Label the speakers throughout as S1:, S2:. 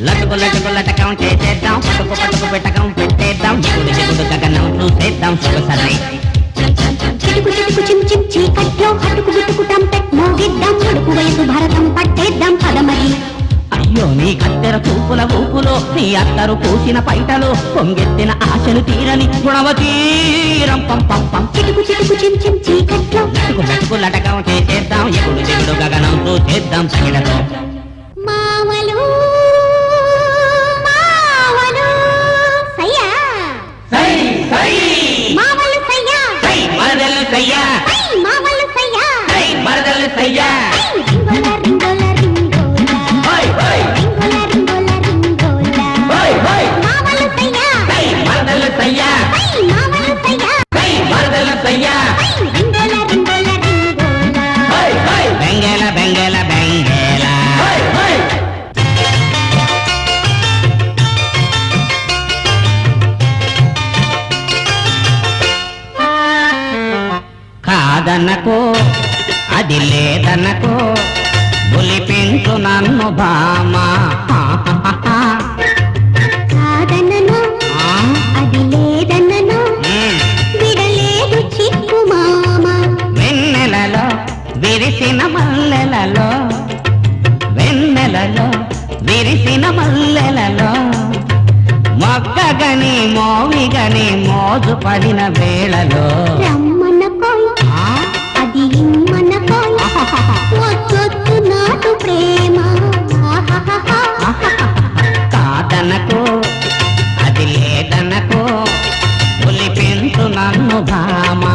S1: లటుకు లటుకు లటకం చేసేద్దాం పట్టుకు పట్టుకు పెట్టకం పెట్టేద్దాం చిగుడు చిగుడు గగనం చూసేద్దాం సుఖసరై
S2: చిటుకు చిటుకు చిం చిం చీకట్లో అటుకు బిటుకు టంపెట్ మోగిద్దాం అడుగు వయసు భారతం పట్టేద్దాం పదమరి
S1: అయ్యో నీ కత్తెర చూపుల ఊపులో నీ అత్తరు పూసిన పైటలో పొంగెత్తిన ఆశలు తీరని గుణవతీరం పం పం పం.
S2: చిటుకు చిటుకు చిం చిం చీకట్లో
S1: చిటుకు లటకం చేసేద్దాం ఎగుడు చిగుడు గగనం చూసేద్దాం సగిడతో కాదనకో అది లేదనకో బులిపించు నన్ను బామా
S2: కాదన్నను అది లేదన్నను విడలేదు
S1: వెన్నెలలో విరిసిన మల్లెలలో వెన్నెలలో విరిసిన మల్లెలలో మొక్కగని మోజు పడిన వేళలో. రామా.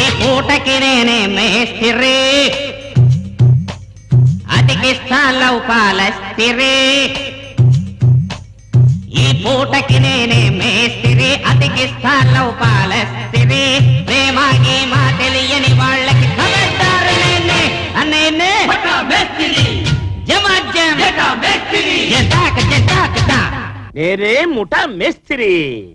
S1: ఈ పూటకి నేనే మేస్తిరి. అతికిస్తా లౌపాలస్తిరి ఈ పూటకి నేనే మేస్తిరి. అతికిస్తా లౌపాలస్తిరి ప్రేమ
S3: ఏ ముఠా మేస్త్రి.